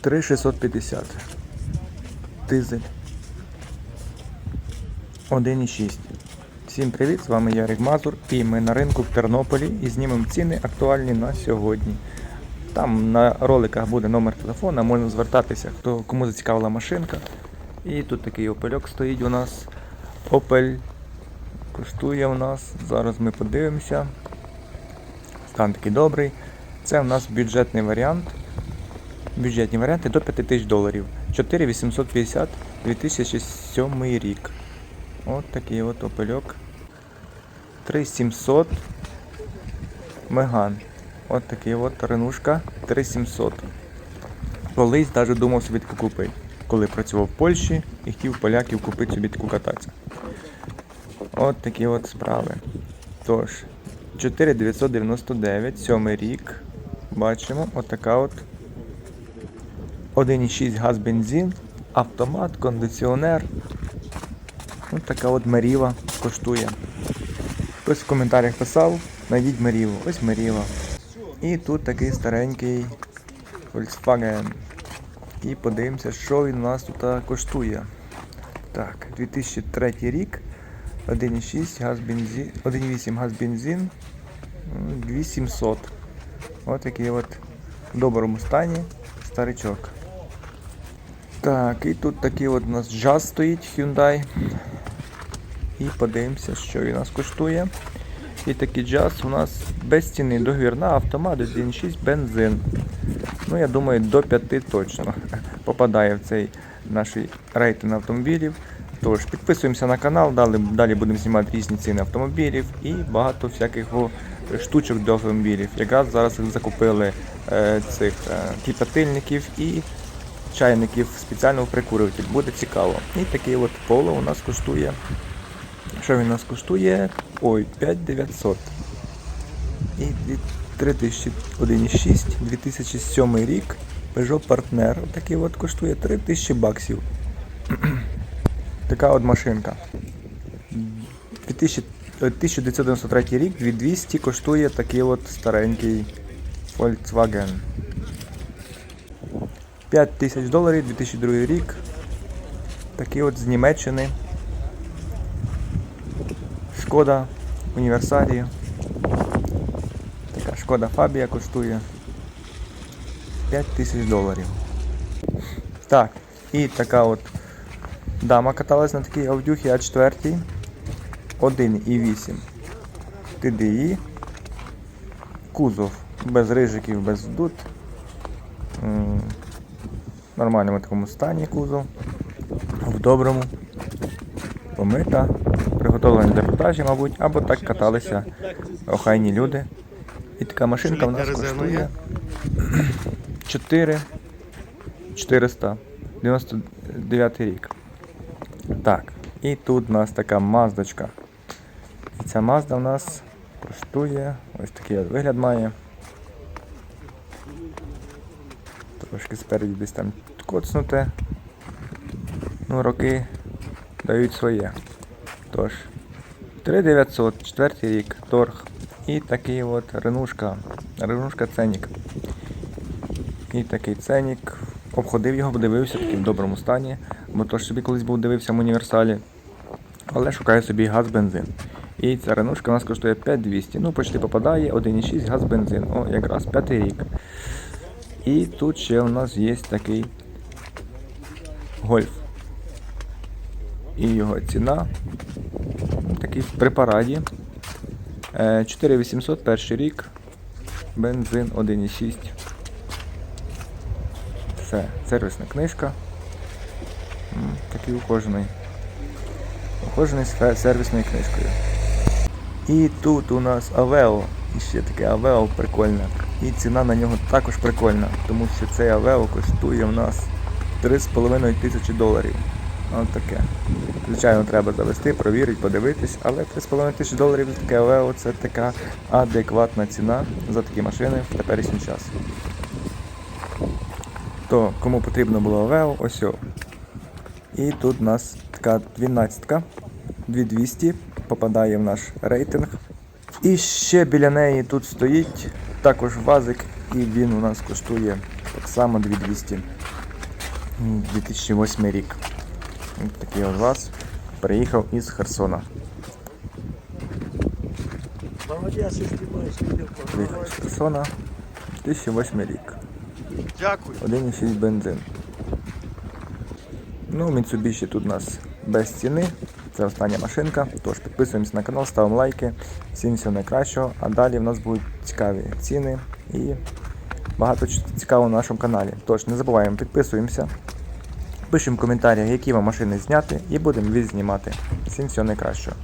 3650. Дизель. 1,6. Всім привіт! З вами Ярик Мазур і ми на ринку в Тернополі і знімемо ціни актуальні на сьогодні. Там на роликах буде номер телефона, можна звертатися, хто кому зацікавила машинка. І тут такий опельок стоїть у нас. Opel коштує у нас. Зараз ми подивимося. Стан такий добрий. Це у нас бюджетний варіант. Бюджетні варіанти до 5000 доларів. 4850 2007 рік. От такий от опельок. 3700 Меган. От такий от ренушка 3700. Колись навіть думав собі таку купити, коли працював в Польщі і хотів поляків купити собі таку кататися. От такі от справи. Тож, 4999, сьомий рік. Бачимо, отака от 1,6 газ бензин, автомат, кондиціонер. Ось така от Меріва коштує. Хтось в коментарях писав, знайдіть Меріву. Ось Меріва. І тут такий старенький Volkswagen. І подивимося, що він у нас тут коштує. Так, 2003 рік. 1,6 газ бензин, 1,8 газ бензин, 2700. Ось такий от в доброму стані старичок. Так, і тут такий от у нас джаз стоїть Hyundai. І подивимося, що він у нас коштує. І такий джаз у нас без ціни договір на автомат 1.6 бензин. Ну, я думаю, до 5 точно попадає в цей наш рейтинг автомобілів. Тож підписуємося на канал, далі, далі будемо знімати різні ціни автомобілів і багато всяких штучок до автомобілів. Якраз зараз закупили е, цих е, кипятильників і чайників спеціального прикурюватель. Буде цікаво. І такий от поло у нас коштує. Що він у нас коштує? Ой, 5900. І 3001,6, 2007 рік. Peugeot Partner. Такий от коштує 3000 баксів. Така от машинка. 2000, е, 1993 рік, 2200 коштує такий от старенький Volkswagen. 5000 доларів, 2002 рік. Такий от з Німеччини. Шкода Універсалі. Така шкода Фабія коштує 5000 доларів. Так, і така от дама каталась на такій Audi А4 1,8 TDI. Кузов без рижиків, без вдут. В нормальному такому стані кузов. В доброму. Помита. Приготовлена для продажі, мабуть, або так каталися охайні люди. І така машинка в нас коштує 4 499 рік. Так, і тут у нас така маздочка. І ця мазда в нас коштує. Ось такий вигляд має. Трошки спереді десь там коцнуте. Ну, роки дають своє. Тож, 3900, четвертий рік, торг. І такий от ренушка. Ренушка ценік. І такий ценік. Обходив його, подивився, такий в доброму стані. Бо то ж собі колись був дивився в універсалі. Але шукає собі газ бензин. І ця ренушка у нас коштує 5200. Ну, почти попадає, 1,6 газ бензин. О, якраз п'ятий рік. І тут ще у нас є такий гольф. І його ціна. Такий в препараді. Е, 4800 перший рік. Бензин 1,6. Все, сервісна книжка. Такий ухожений. Ухожений з сервісною книжкою. І тут у нас Авео. І ще таке Авео прикольне. І ціна на нього також прикольна, тому що цей Авео коштує у нас 3,5 тисячі доларів. Ось таке. Звичайно, треба завести, провірити, подивитись, але 3,5 тисячі доларів за таке Авео це така адекватна ціна за такі машини в теперішній час. То кому потрібно було Авео, ось о. І тут у нас така 12 2200 попадає в наш рейтинг. І ще біля неї тут стоїть також вазик, і він у нас коштує так само 2200. 2008 рік. Ось такий от вас. Приїхав із Херсона. Приїхав з Херсона. 2008 рік. Дякую. 1,6 бензин. Ну, Mitsubishi тут у нас без ціни. Це остання машинка. Тож підписуємось на канал, ставимо лайки. Всім всього найкращого. А далі в нас будуть цікаві ціни і багато цікавого на нашому каналі. Тож не забуваємо, підписуємося. Пишемо в коментарях, які вам машини зняти, і будемо відзнімати. Всім всього найкращого.